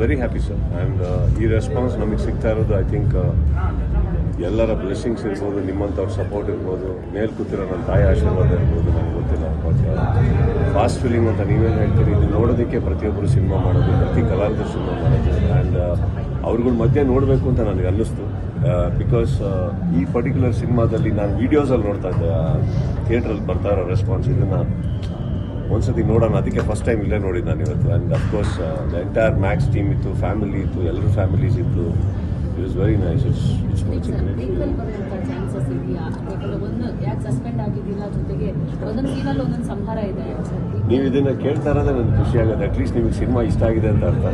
Very happy sir and ಈ response ನಮಗೆ ಸಿಗ್ತಾ ಇರೋದು ಐ ಥಿಂಕ್ ಎಲ್ಲರ ಬ್ಲೆಸ್ಸಿಂಗ್ಸ್ ಇರ್ಬೋದು, ನಿಮ್ಮಂಥವ್ರ ಸಪೋರ್ಟ್ ಇರ್ಬೋದು, ಮೇಲೆ ಕೂತಿರೋ ನನ್ನ ತಾಯಿ ಆಶೀರ್ವಾದ ಇರ್ಬೋದು ನನಗೆ ಗೊತ್ತಿಲ್ಲ. ಫಾಸ್ಟ್ ಫೀಲಿಂಗ್ ಅಂತ ನೀವೇನು ಹೇಳ್ತೀರಿ, ಇದು ನೋಡೋದಕ್ಕೆ ಪ್ರತಿಯೊಬ್ಬರು ಸಿನಿಮಾ ಮಾಡೋದು, ಪ್ರತಿ ಕಲಾವಿದರು ಸಿನಿಮಾ ಮಾಡೋದು. ಆ್ಯಂಡ್ ಅವ್ರಗಳ ಮಧ್ಯೆ ನೋಡಬೇಕು ಅಂತ ನನಗೆ ಅನ್ನಿಸ್ತು. ಬಿಕಾಸ್ ಈ ಪರ್ಟಿಕ್ಯುಲರ್ ಸಿನಿಮಾದಲ್ಲಿ ನಾನು ವೀಡಿಯೋಸಲ್ಲಿ ನೋಡ್ತಾ ಇದ್ದೆ. ಥಿಯೇಟ್ರಲ್ಲಿ ಬರ್ತಾ ಇರೋ ರೆಸ್ಪಾನ್ಸ್ ಇದನ್ನು ಒಂದ್ಸತಿ ನೋಡೋಣ. ಅದಕ್ಕೆ ಫಸ್ಟ್ ಟೈಮ್ ಇಲ್ಲೇ ನೋಡಿದ್ದು ನಾನು ಇವತ್ತು. And of course the entire Max team ಇತ್ತು ಫ್ಯಾಮಿಲಿ ಇತ್ತು ಎಲ್ಲರೂ ಫ್ಯಾಮಿಲೀಸ್ ಇತ್ತು it is very nice it's it's ಇದೆ. ನೀವು ಇದನ್ನು ಕೇಳ್ತಾ ಇರೋದೇ ನನಗೆ ಖುಷಿ ಆಗುತ್ತೆ. ಅಟ್ಲೀಸ್ಟ್ ನಿಮಗೆ ಸಿನಿಮಾ ಇಷ್ಟ ಆಗಿದೆ ಅಂತ ಅರ್ಥ.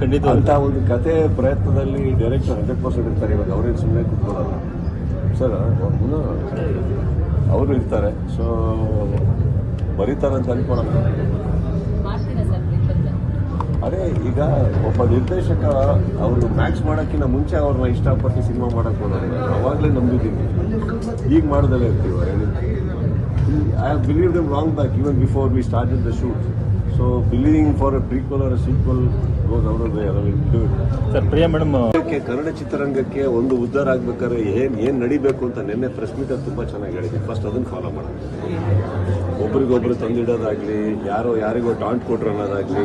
ಖಂಡಿತ. ಅಂತ ಒಂದು ಕತೆ ಪ್ರಯತ್ನದಲ್ಲಿ ಡೈರೆಕ್ಟರ್ ಹಂಡ್ರೆಡ್ ಪರ್ಸೆಂಟ್ ಇರ್ತಾರೆ. ಇವಾಗ ಅವ್ರೇನು ಸುಮ್ಮನೆ ಕೂತ್ಕೊಳ್ಳಲ್ಲ. ಸರ್ ಅವರು ಇರ್ತಾರೆ. ಸೊ ಬರೀತಾರೆ ಅಂತ ಅನ್ಕೊಳ್ಳೋಣ. ಅದೇ ಈಗ ಒಬ್ಬ ನಿರ್ದೇಶಕ ಅವರು ಮ್ಯಾಚ್ ಮಾಡೋಕ್ಕಿಂತ ಮುಂಚೆ ಅವ್ರನ್ನ ಇಷ್ಟಪಟ್ಟು ಸಿನಿಮಾ ಮಾಡಕ್ಕೆ ಹೋದಾಗ ಅವಾಗಲೇ ನಂಬಿದ್ದೀನಿ. ಈಗ ಮಾಡೋದಲ್ಲೇ ಇರ್ತೀವಿ I have believe them wrong back even before we started the shoot so believing for a prequel or sequel goes out of it sir Priya madam ಅದಕ್ಕೆ ಕನ್ನಡ ಚಿತ್ರರಂಗಕ್ಕೆ ಒಂದು ಉದ್ಧಾರ ಆಗ್ಬೇಕಾದ್ರೆ ಏನು ಏನು ನಡಿಬೇಕು ಅಂತ ನಿನ್ನೆ ಪ್ರೆಸ್ ಮೀಟ್ ತುಂಬ ಚೆನ್ನಾಗಿ ಹೇಳಿದೆ ಫಸ್ಟ್ ಅದನ್ನು ಫಾಲೋ ಮಾಡೋದು ಒಬ್ರಿಗೊಬ್ರು ತಂದಿಡೋದಾಗ್ಲಿ ಯಾರೋ ಯಾರಿಗೋ ಟಾಂಟ್ ಕೊಟ್ರು ಅನ್ನೋದಾಗ್ಲಿ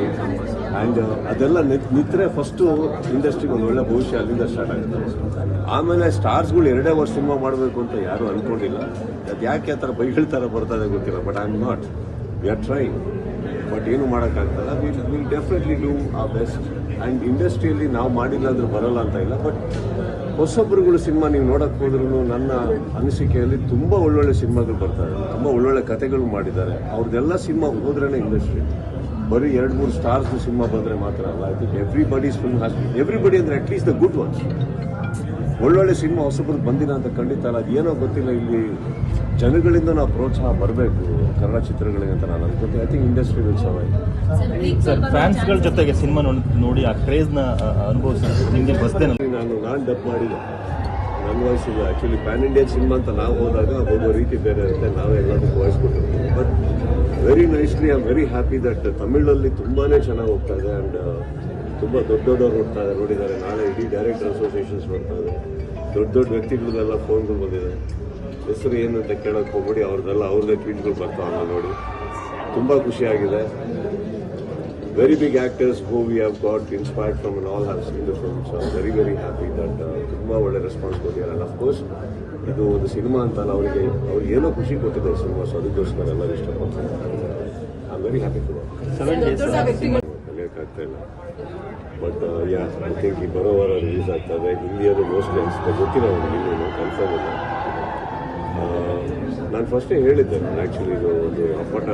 ಆ್ಯಂಡ್ ಅದೆಲ್ಲ ನಿತ್- ನಿತ್ರೆ ಫಸ್ಟು ಇಂಡಸ್ಟ್ರಿಗೆ ಒಂದು ಒಳ್ಳೆ ಭವಿಷ್ಯ ಅಲ್ಲಿಂದ ಸ್ಟಾರ್ಟ್ ಆಗುತ್ತೆ. ಆಮೇಲೆ ಸ್ಟಾರ್ಸ್ಗಳು ಎರಡೇ ವರ್ಷ ಸಿನಿಮಾ ಮಾಡಬೇಕು ಅಂತ ಯಾರೂ ಅನ್ಕೊಂಡಿಲ್ಲ. ಅದು ಯಾಕೆ ಆ ಥರ ಬೈಗಳ ಥರ ಇದೆ ಗೊತ್ತಿಲ್ಲ but I am not we are try but ಏನು ಮಾಡೋಕ್ಕಾಗ್ತಲ್ಲ? Will will definitely do a best and ಇಂಡಸ್ಟ್ರಿಯಲ್ಲಿ ನಾವು ಮಾಡಿಲ್ಲ ಅಂದ್ರೆ ಬರೋಲ್ಲ ಅಂತ ಇಲ್ಲ. ಬಟ್ ಹೊಸೊಬ್ಬರುಗಳು ಸಿನಿಮಾ ನೀವು ನೋಡೋಕ್ಕೆ ಹೋದ್ರೂ ನನ್ನ ಅನಿಸಿಕೆಯಲ್ಲಿ ತುಂಬ ಒಳ್ಳೊಳ್ಳೆ ಸಿನಿಮಾಗಳು ಬರ್ತಾರೆ ತುಂಬ ಒಳ್ಳೊಳ್ಳೆ ಕತೆಗಳು ಮಾಡಿದ್ದಾರೆ. ಅವ್ರದ್ದೆಲ್ಲ ಸಿನಿಮಾ ಹೋದ್ರೇ ಇಂಡಸ್ಟ್ರಿ ಬರೀ ಎರಡು, ಮೂರು ಸ್ಟಾರ್ಸ್ ಸಿನಿಮಾ ಬಂದರೆ ಮಾತ್ರ ಅಲ್ಲ. I think every bodies film has everybody ಅಂದರೆ at least the good ones ಒಳ್ಳೊಳ್ಳೆ ಸಿನಿಮಾ ಹೊಸಬ್ರು ಬಂದಿಲ್ಲ ಅಂತ ಖಂಡಿತ ಅಲ್ಲ. ಅದೇನೋ ಗೊತ್ತಿಲ್ಲ, ಇಲ್ಲಿ ಜನಗಳಿಂದ ನಾವು ಪ್ರೋತ್ಸಾಹ ಬರಬೇಕು. ಕನ್ನಡ ಚಿತ್ರಗಳಿಗೆ ಅಂತ ನಾನು ಅನ್ಕೋತೀನಿ. I think industry will survive sir ಫ್ಯಾನ್ಸ್ಗಳ ಜೊತೆಗೆ ಸಿನಿಮಾ ನೋಡಿ ಆ ಕ್ರೇಜ್ನ ಅನುಭವಿಸಿ ನಿಮಗೆ ಬಸ್ತೇನೆ ನಾನು ನಾನು ಡಬ್ ಮಾಡಿದೆ. ನನ್ನ ವಾಯ್ಸ್ ಇಲ್ಲ ಆ್ಯಕ್ಚುಲಿ ಪ್ಯಾನ್ ಇಂಡಿಯನ್ ಸಿನಿಮಾ ಅಂತ ನಾವು ಹೋದಾಗ ಹೋಗೋ ರೀತಿ ಬೇರೆ ಇರುತ್ತೆ. ನಾವೇ ಎಲ್ಲದಕ್ಕೂ ವಾಯ್ಸ್ ಕೊಟ್ಟಿರ್ತೀವಿ. But very nicely I am very happy that ತಮಿಳಲ್ಲಿ ತುಂಬಾ ಚೆನ್ನಾಗಿ ಹೋಗ್ತಾ ಇದೆ. ಆ್ಯಂಡ್ ತುಂಬ ದೊಡ್ಡ ದೊಡ್ಡವ್ರು ನೋಡ್ತಾ ಇದ್ದಾರೆ. ನೋಡಿದ್ದಾರೆ. ನಾಳೆ ಇಡೀ ಡೈರೆಕ್ಟರ್ ಅಸೋಸಿಯೇಷನ್ಸ್ ಬರ್ತಾ ಇದೆ ದೊಡ್ಡ ದೊಡ್ಡ ವ್ಯಕ್ತಿಗಳದೆಲ್ಲ ಫೋನ್ಗಳು ಬಂದಿದೆ. ಹೆಸರು ಏನು ಅಂತ ಕೇಳೋಕೆ ಹೋಗ್ಬಿಡಿ ಅವ್ರದ್ದೆಲ್ಲ ಅವ್ರದ್ದೇ ಟ್ವೀಟ್ಗಳು ಬರ್ತಾವಲ್ಲ ನೋಡಿ. ತುಂಬ ಖುಷಿಯಾಗಿದೆ. Very big actors who we have got inspired from and all have seen the film. So I'm very, very happy that uh, ತುಂಬ ಒಳ್ಳೆ ರೆಸ್ಪಾನ್ಸ್ ಕೊಟ್ಟಿದ್ದಾರೆ. ಅಲ್ಲ ಅಫ್ಕೋರ್ಸ್ ಇದು ಒಂದು ಸಿನಿಮಾ ಅಂತಲ್ಲ ಅವರಿಗೆ ಅವ್ರಿಗೆ ಏನೋ ಖುಷಿ ಕೊಟ್ಟಿದೆ ಸಿನಿಮಾ ಸೊ ಅದಕ್ಕೋಸ್ಕರ ಎಲ್ಲರೂ ಇಷ್ಟಪಡ್ತಾರೆ I am very happy days ಕಲಿಯೋಕ್ಕಾಗ್ತಾ ಇಲ್ಲ. ಬಟ್ ಯಾ ಐ ಥಿಂಕ್ ಈ ಬರೋ ವಾರ ರಿಲೀಸ್ ಆಗ್ತದೆ ಹಿಂದಿಯದು ಮೋಸ್ಟ್ಲಿ ಅನಿಸುತ್ತೆ ಗೊತ್ತಿಲ್ಲ ಅವ್ರಿಗೆ ಇನ್ನೂ ಕನ್ಫರ್ಮ್ ಇಲ್ಲ. ನಾನು ಫಸ್ಟೇ ಹೇಳಿದ್ದೆ ನಾನು ಆ್ಯಕ್ಚುಲಿ ಇದು ಒಂದು ಅಪ್ಪಟ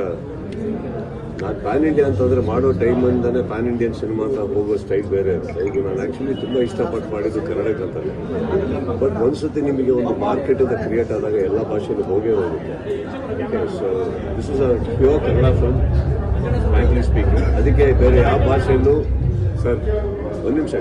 ನಾನು ಪ್ಯಾನ್ ಇಂಡಿಯಾ ಅಂತಂದರೆ ಮಾಡೋ ಟೈಮಿಂದನೇ ಪ್ಯಾನ್ ಇಂಡಿಯನ್ ಸಿನಿಮಾ ಅಂತ ಹೋಗೋ ಸ್ಟೈಲ್ ಬೇರೆ ಇರುತ್ತೆ. ನಾನು ಆ್ಯಕ್ಚುಲಿ ತುಂಬ ಇಷ್ಟಪಟ್ಟು ಮಾಡಿದ್ದು ಕನ್ನಡಕ್ಕೆ ಅಂತಾನೆ. ಬಟ್ ಒಂದ್ಸತಿ ನಿಮಗೆ ಒಂದು ಮಾರ್ಕೆಟ್ ಅಂತ ಕ್ರಿಯೇಟ್ ಆದಾಗ ಎಲ್ಲ ಭಾಷೆಯಲ್ಲಿ ಹೋಗೇ ಹೋಗುತ್ತೆ. So this is a pure Kannada film frankly speaking ಅದಕ್ಕೆ ಬೇರೆ ಯಾವ ಭಾಷೆಯಲ್ಲೂ ಸರ್ ಒಂದು ನಿಮಿಷ.